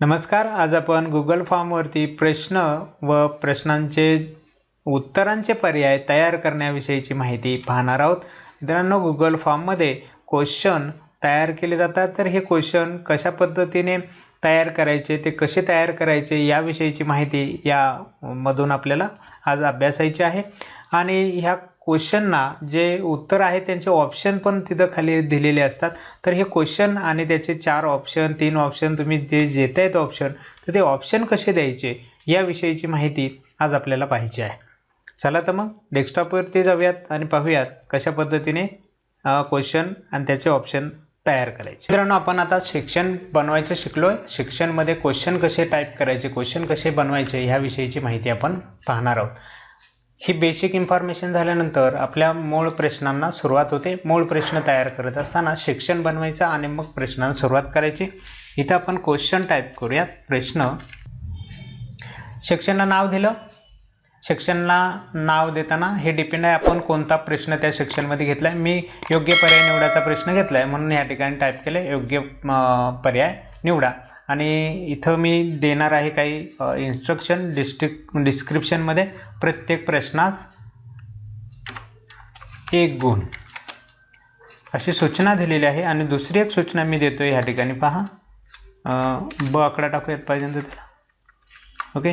नमस्कार आज आपण गुगल फॉर्मवरती प्रश्न व प्रश्नांचे उत्तरांचे पर्याय तयार करण्याविषयीची माहिती पाहणार आहोत. मित्रांनो गुगल फॉर्ममध्ये क्वेश्चन तयार केले जातात. तर हे क्वेश्चन कशा पद्धतीने तयार करायचे ते कसे तयार करायचे याविषयीची माहिती या मधून आपल्याला आज अभ्यासायची आहे. आणि ह्या क्वेश्चनना जे उत्तर आहे त्यांचे ऑप्शन पण तिथं खाली दिलेले असतात. तर हे क्वेश्चन आणि त्याचे चार ऑप्शन तीन ऑप्शन तुम्ही जे देत आहेत ऑप्शन तर ते ऑप्शन कसे द्यायचे याविषयीची माहिती आज आपल्याला पाहिजे आहे. चला तर मग डेस्कटॉपवरती जाऊयात आणि पाहूयात कशा पद्धतीने क्वेश्चन आणि त्याचे ऑप्शन तयार करायचे. मित्रांनो आपण आता शिक्षण बनवायचं शिकलोय. शिक्षणमध्ये क्वेश्चन कसे टाईप करायचे क्वेश्चन कसे बनवायचे ह्याविषयीची माहिती आपण पाहणार आहोत. ही बेसिक इन्फॉर्मेशन झाल्यानंतर आपल्या मूळ प्रश्नांना सुरुवात होते. मूळ प्रश्न तयार करत असताना शिक्षण बनवायचं आणि मग प्रश्नांना सुरुवात करायची. इथं आपण क्वेश्चन टाईप करूयात. प्रश्न. शिक्षणला नाव दिलं. शिक्षणला नाव देताना हे डिपेंड आहे आपण कोणता प्रश्न त्या शिक्षणमध्ये घेतला आहे मी योग्य पर्याय निवडाचा प्रश्न घेतला आहे म्हणून या ठिकाणी टाईप केलं योग्य पर्याय निवडा. आणि इथं मी देणार आहे काही इन्स्ट्रक्शन डिस्ट्रिक डिस्क्रिप्शनमध्ये प्रत्येक प्रश्नास एक गुण. अशी सूचना दिलेली आहे आणि दुसरी एक सूचना मी देतो ह्या ठिकाणी. पहा. ब आकडा टाकूयात पाहिजे तर त्याला. ओके?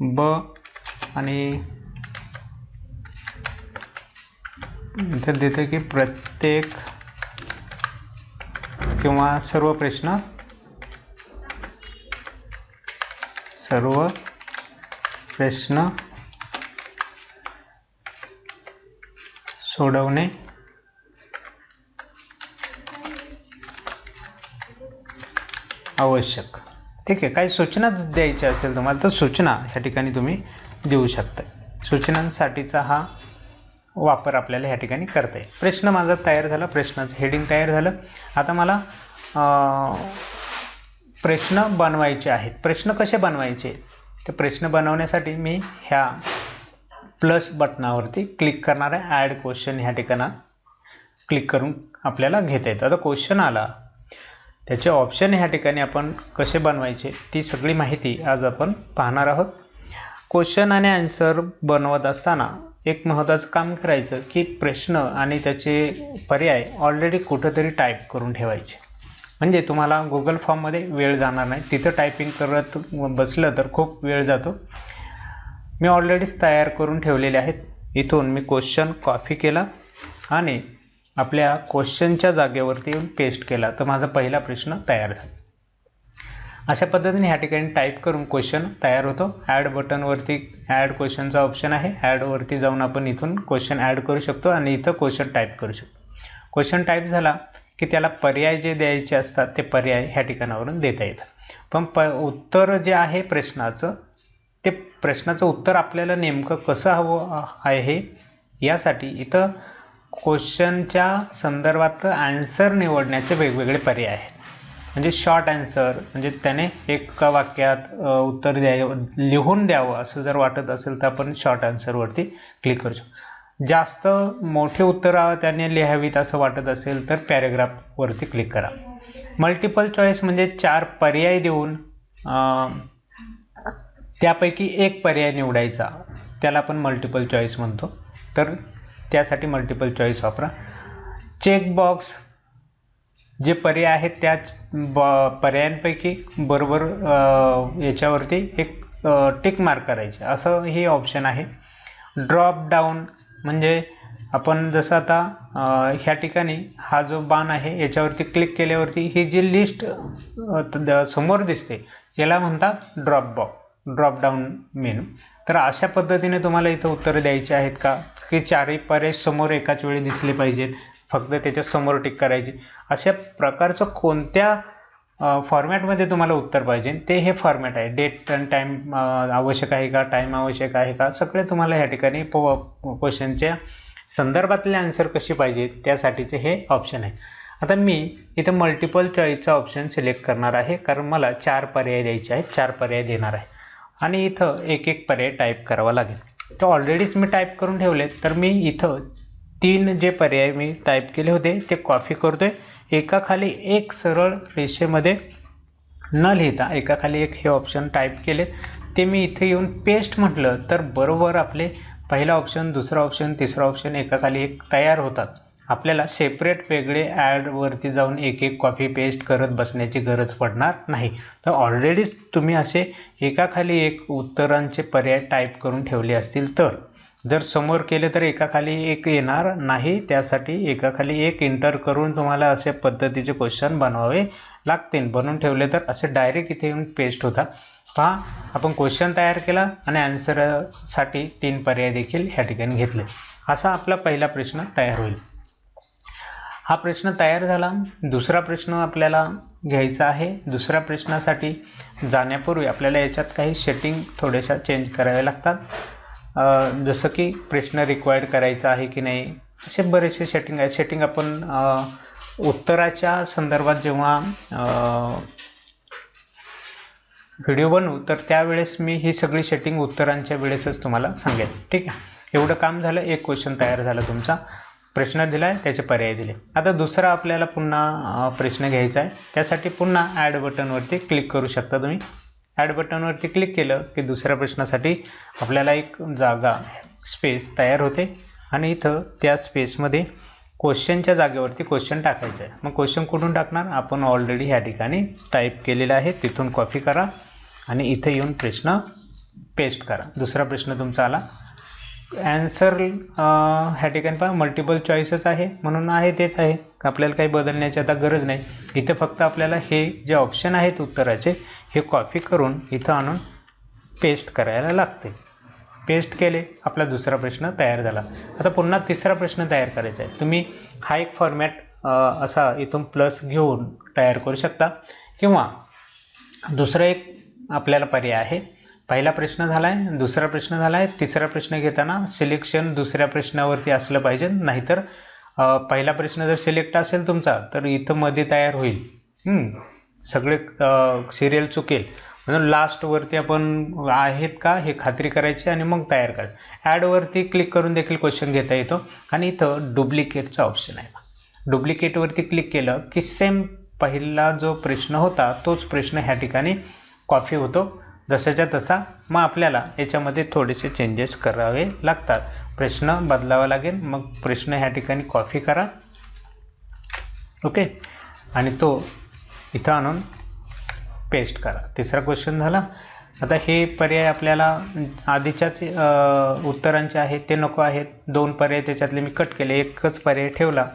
ब आणि इथं देतं की प्रत्येक किंवा सर्व प्रश्न? सर्व प्रश्न सोडवणे? आवश्यक. ठीक आहे. काही सूचना द्यायच्या असेल तुम्हाला तर सूचना ह्या ठिकाणी तुम्ही देऊ शकता. सूचनांसाठीचा हा वापर आपल्याला ह्या ठिकाणी करता येईल. प्रश्न माझा तयार झाला प्रश्नाचं हेडिंग तयार झालं. आता मला प्रश्न बनवायचे आहेत. प्रश्न कसे बनवायचे? तर प्रश्न बनवण्यासाठी मी ह्या प्लस बटनावरती क्लिक करणार आहे. ॲड क्वेश्चन ह्या ठिकाणात क्लिक करून आपल्याला घेता येतं. आता क्वेश्चन आला. त्याचे ऑप्शन ह्या ठिकाणी आपण कसे बनवायचे? ती सगळी माहिती आज आपण पाहणार आहोत. क्वेश्चन आणि आन्सर बनवत असताना एक महत्त्वाचं काम करायचं की प्रश्न आणि त्याचे पर्याय ऑलरेडी कुठंतरी टाईप करून ठेवायचे. म्हणजे तुम्हाला गुगल फॉर्ममध्ये वेळ जाणार नाही. तिथं टायपिंग करत बसलं तर खूप वेळ जातो. मी ऑलरेडीच तयार करून ठेवलेले आहेत. इथून मी क्वेश्चन कॉपी केला आणि आपल्या क्वेश्चनच्या जागेवरती येऊन पेस्ट केला. तर माझा पहिला प्रश्न तयार झाला. अशा पद्धतीने ह्या ठिकाणी टाईप करून क्वेश्चन तयार होतो. ॲड बटनवरती ॲड क्वेश्चनचा ऑप्शन आहे. ॲडवरती जाऊन आपण इथून क्वेश्चन ॲड करू शकतो आणि इथं क्वेश्चन टाईप करू शकतो. क्वेश्चन टाईप झाला की त्याला पर्याय जे द्यायचे असतात ते पर्याय ह्या ठिकाणावरून देता येतात. पण प उत्तर जे आहे प्रश्नाचं ते प्रश्नाचं उत्तर आपल्याला नेमकं कसं हवं आहे यासाठी इथं क्वेश्चनच्या संदर्भात आन्सर निवडण्याचे वेगवेगळे पर्याय आहेत. म्हणजे शॉर्ट आन्सर म्हणजे त्याने एका वाक्यात उत्तर द्यावं लिहून द्यावं असं जर वाटत असेल तर आपण शॉर्ट आन्सरवरती क्लिक करू शकतो. जास्त मोठे उत्तरं त्याने लिहावीत असं वाटत असेल तर पॅरेग्राफवरती क्लिक करा. मल्टिपल चॉईस म्हणजे चार पर्याय देऊन त्यापैकी एक पर्याय निवडायचा. त्याला आपण मल्टिपल चॉईस म्हणतो. तर त्यासाठी मल्टिपल चॉईस वापरा. चेकबॉक्स जे पर्याय आहेत त्याच ब पर्यायांपैकी बरोबर याच्यावरती एक टिक मार्क करायचे. असं हे ऑप्शन आहे. ड्रॉप डाऊन म्हणजे आपण जसं आता ह्या ठिकाणी हा जो बाण आहे याच्यावरती क्लिक केल्यावरती ही जी लिस्ट समोर दिसते याला म्हणतात ड्रॉप बॉ ड्रॉप डाऊन मेनू तर अशा पद्धतीने तुम्हाला इथं उत्तरं द्यायची आहेत का? की चारही पर्याय समोर एकाच वेळी दिसले पाहिजेत. फक्त त्याच्यासमोर टिक करायची. अशा प्रकारचं कोणत्या फॉर्मॅटमध्ये तुम्हाला उत्तर पाहिजे? ते हे फॉर्मॅट आहे. डेट अँड टाईम आवश्यक आहे का? टाईम आवश्यक आहे का? सगळे तुम्हाला ह्या ठिकाणी क्वेश्चनच्या संदर्भातले आन्सर कशी पाहिजे? त्यासाठीचे हे ऑप्शन आहे. आता मी इथं मल्टिपल चॉईसचा ऑप्शन सिलेक्ट करणार आहे. कारण मला चार पर्याय द्यायचे आहेत. चार पर्याय देणार आहे. आणि इथं एक एक पर्याय टाईप करावा लागेल. तर ऑलरेडीच मी टाईप करून ठेवले तर मी इथं तीन जे पर्याय मी टाईप केले होते ते कॉपी करतो आहे एकाखाली एक सरळ रेषेमध्ये न लिहिता एकाखाली एक हे ऑप्शन टाईप केले. ते मी इथे येऊन पेस्ट म्हटलं तर बरोबर आपले पहिला ऑप्शन दुसरा ऑप्शन तिसरा ऑप्शन एकाखाली एक तयार होतात. आपल्याला सेपरेट वेगळे ॲडवरती जाऊन एक एक कॉपी पेस्ट करत बसण्याची गरज पडणार नाही. तर ऑलरेडीच तुम्ही असे एकाखाली एक उत्तरांचे पर्याय टाईप करून ठेवले असतील तर. जर समोर केले तर एकाखाली एक येणार नाही त्यासाठी एकाखाली एक इंटर करून तुम्हाला असे पद्धतीचे क्वेश्चन बनवावे लागतील. बनवून ठेवले तर असे डायरेक्ट इथे येऊन पेस्ट होतात पहा आपण क्वेश्चन तयार केला आणि आन्सरसाठी तीन पर्याय देखील ह्या ठिकाणी घेतले. असा आपला पहिला प्रश्न तयार होईल. हा प्रश्न तयार झाला. दुसरा प्रश्न आपल्याला घ्यायचा आहे. दुसऱ्या प्रश्नासाठी जाण्यापूर्वी आपल्याला याच्यात काही सेटिंग थोड्याशा चेंज कराव्या लागतात. जसं की प्रश्न रिक्वायर्ड करायचा आहे की नाही असे बरेचसे सेटिंग आहेत. सेटिंग आपण उत्तराच्या संदर्भात जेव्हा व्हिडिओ बनवू तर त्यावेळेस मी ही सगळी सेटिंग उत्तरांच्या वेळेसच तुम्हाला सांगेल ठीक आहे? एवढं काम झालं एक क्वेश्चन तयार झाला तुमचा. प्रश्न दिला आहे त्याचे पर्याय दिले. आता दुसरा आपल्याला पुन्हा प्रश्न घ्यायचा आहे. त्यासाठी पुन्हा ॲड बटनवरती क्लिक करू शकता तुम्ही. ॲड बटनवरती क्लिक केलं की दुसऱ्या प्रश्नासाठी आपल्याला एक जागा स्पेस तयार होते. आणि इथं त्या स्पेसमध्ये क्वेश्चनच्या जागेवरती क्वेश्चन टाकायचं आहे. मग क्वेश्चन कुठून टाकणार? आपण ऑलरेडी ह्या ठिकाणी टाईप केलेलं आहे. तिथून कॉपी करा आणि इथे येऊन प्रश्न पेस्ट करा. दुसरा प्रश्न तुमचा आला. ॲन्सर ह्या ठिकाणी पहा मल्टिपल चॉईसच आहे. म्हणून आहे तेच आहे. आपल्याला काही बदलण्याची आता गरज नाही. इथे फक्त आपल्याला हे जे ऑप्शन आहेत उत्तराचे हे कॉपी करून इथं आणून पेस्ट करायला लागते. पेस्ट केले आपला दुसरा प्रश्न तयार झाला. आता पुन्हा तिसरा प्रश्न तयार करायचा आहे. तुम्ही हा एक फॉर्मॅट असा इथून प्लस घेऊन तयार करू शकता. किंवा दुसरा एक आपल्याला पर्याय आहे. पहिला प्रश्न झाला आहे दुसरा प्रश्न झाला आहे तिसरा प्रश्न घेताना सिलेक्शन दुसऱ्या प्रश्नावरती असलं पाहिजे. नाहीतर पहिला प्रश्न जर सिलेक्ट असेल तुमचा तर इथं मध्ये तयार होईल. सगळे सिरियल चुकेल. म्हणून लास्टवरती आपण आहेत का हे खात्री करायची आणि मग तयार करायचं ॲडवरती क्लिक करून देखील क्वेश्चन घेता येतो. आणि इथं डुप्लिकेटचा ऑप्शन आहे. डुप्लिकेटवरती क्लिक केलं की सेम पहिला जो प्रश्न होता तोच प्रश्न ह्या ठिकाणी कॉपी होतो. जसाच्या तसा मग आपल्याला याच्यामध्ये थोडेसे चेंजेस करावे लागतात. प्रश्न बदलावा लागेल. मग प्रश्न ह्या ठिकाणी कॉफी करा. ओके आणि तो इथं आणून पेस्ट करा. तिसरा क्वेश्चन झाला. आता हे पर्याय आपल्याला आधीच्याच उत्तरांचे आहेत ते नको आहेत. दोन पर्याय त्याच्यातले मी कट केले. एकच पर्याय ठेवला.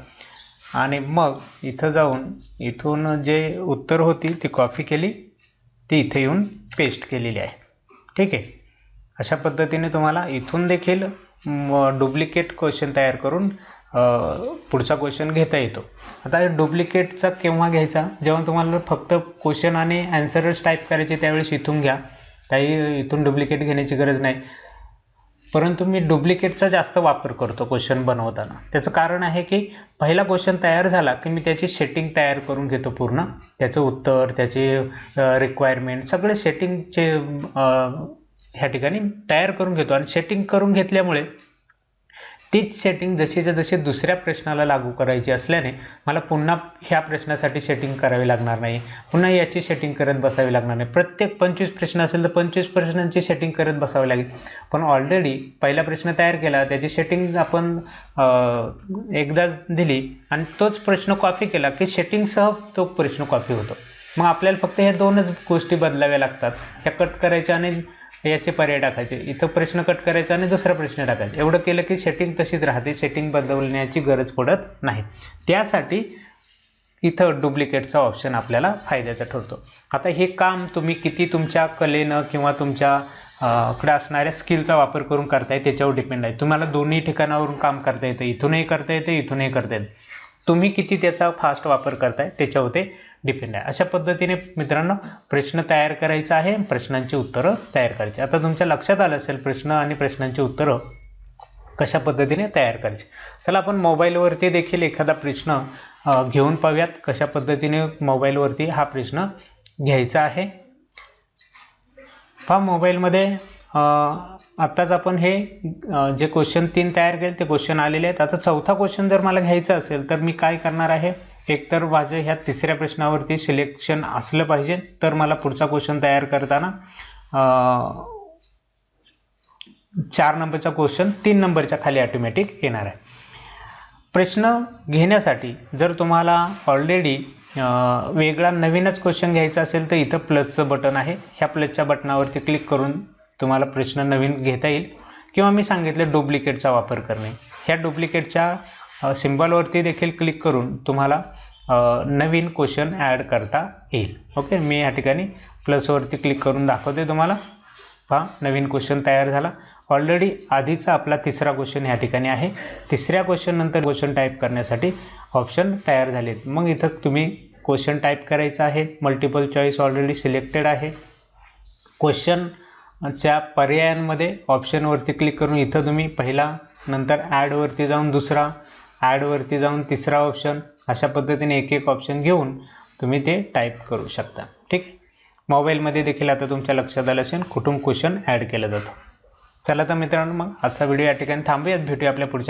आणि मग इथं जाऊन इथून जे उत्तर होती ती कॉफी केली. ती इथे येऊन पेस्ट केलेली आहे. ठीक आहे? अशा पद्धतीने तुम्हाला इथून देखील डुप्लिकेट क्वेश्चन तयार करून पुढचा क्वेश्चन घेता येतो. आता डुप्लिकेटचा केव्हा घ्यायचा? जेव्हा तुम्हाला फक्त क्वेश्चन आणि ॲन्सरच टाईप करायचे त्यावेळेस इथून घ्या. काही इथून डुप्लिकेट घेण्याची गरज नाही. परंतु मी डुप्लिकेटचा जास्त वापर करतो क्वेश्चन बनवताना. त्याचं कारण आहे की पहिला क्वेश्चन तयार झाला की मी त्याची सेटिंग तयार करून घेतो पूर्ण. त्याचं उत्तर त्याचे रिक्वायरमेंट सगळे सेटिंगचे ह्या ठिकाणी तयार करून घेतो आणि सेटिंग करून घेतल्यामुळे तीच सेटिंग जशीच्या जशी दुसऱ्या प्रश्नाला लागू करायची असल्याने मला पुन्हा ह्या प्रश्नासाठी सेटिंग करावी लागणार नाही. पुन्हा याची सेटिंग करत बसावी लागणार नाही. प्रत्येक पंचवीस प्रश्न असेल तर पंचवीस प्रश्नांची सेटिंग करत बसावी लागेल. पण ऑलरेडी पहिला प्रश्न तयार केला त्याची सेटिंग आपण एकदाच दिली आणि तोच प्रश्न कॉपी केला की सेटिंगसह तो प्रश्न कॉपी होतो. मग आपल्याला फक्त ह्या दोनच गोष्टी बदलाव्या लागतात. ह्या कट करायच्या आणि याचे पर्याय टाकायचे. इथं प्रश्न कट करायचा आणि दुसरा प्रश्न टाकायचा. एवढं केलं की सेटिंग तशीच राहते. सेटिंग बदलण्याची गरज पडत नाही. त्यासाठी इथं डुप्लिकेटचा ऑप्शन आपल्याला फायद्याचा ठरतो. आता हे काम तुम्ही किती तुमच्या कलेनं किंवा तुमच्या कडे असणाऱ्या स्किलचा वापर करून करताय त्याच्यावर डिपेंड आहे. तुम्हाला दोन्ही ठिकाणावरून काम करता येतं. इथूनही करता येतं इथूनही करता येतं. तुम्ही किती त्याचा फास्ट वापर करताय त्याच्यावर ते डिपेंड आहे. अशा पद्धतीने मित्रांनो प्रश्न तयार करायचा आहे. प्रश्नांची उत्तरं तयार करायची. आता तुमच्या लक्षात आलं असेल प्रश्न आणि प्रश्नांची उत्तरं कशा पद्धतीने तयार करायची. चला आपण मोबाईलवरती देखील एखादा प्रश्न घेऊन पाहूयात. कशा पद्धतीने मोबाईलवरती हा प्रश्न घ्यायचा आहे. पहा मोबाईलमध्ये आत्ताच आपण हे जे क्वेश्चन तीन तयार केले ते क्वेश्चन आलेले आहेत. आता चौथा क्वेश्चन जर मला घ्यायचा असेल तर मी काय करणार आहे? एकतर माझं ह्या तिसऱ्या प्रश्नावरती सिलेक्शन असलं पाहिजे. तर मला पुढचा क्वेश्चन तयार करताना चार नंबरचा क्वेश्चन तीन नंबरच्या खाली ऑटोमॅटिक येणार आहे. प्रश्न घेण्यासाठी जर तुम्हाला ऑलरेडी वेगळा नवीनच क्वेश्चन घ्यायचा असेल तर इथं प्लसचं बटन आहे. ह्या प्लसच्या बटनावरती क्लिक करून तुम्हाला प्रश्न नवीन घेता येईल. किंवा मी सांगितलं डुप्लिकेटचा वापर करणे. ह्या डुप्लिकेटच्या सिम्बॉलवरती देखील क्लिक करून तुम्हाला नवीन क्वेश्चन ॲड करता येईल. ओके? मी या ठिकाणी प्लसवरती क्लिक करून दाखवते तुम्हाला. पहा नवीन क्वेश्चन तयार झाला. ऑलरेडी आधीचा आपला तिसरा क्वेश्चन ह्या ठिकाणी आहे. तिसऱ्या क्वेश्चन नंतर क्वेश्चन टाईप करण्यासाठी ऑप्शन तयार झालेत. मग इथं तुम्ही क्वेश्चन टाईप करायचं आहे. मल्टिपल चॉईस ऑलरेडी सिलेक्टेड आहे. क्वेश्चनच्या पर्यायांमध्ये ऑप्शनवरती क्लिक करून इथं तुम्ही पहिला नंतर ॲडवरती जाऊन दुसरा ॲडवरती जाऊन तिसरा ऑप्शन अशा पद्धतीने एक एक ऑप्शन घेऊन तुम्ही ते टाईप करू शकता. ठीक? मोबाईलमध्ये देखील आता तुमच्या लक्षात आलं असेल कुठून क्वेश्चन ॲड केलं जातं. चला तर मित्रांनो मग आजचा व्हिडिओ या ठिकाणी थांबूयात. भेटूया आपल्या पुढच्या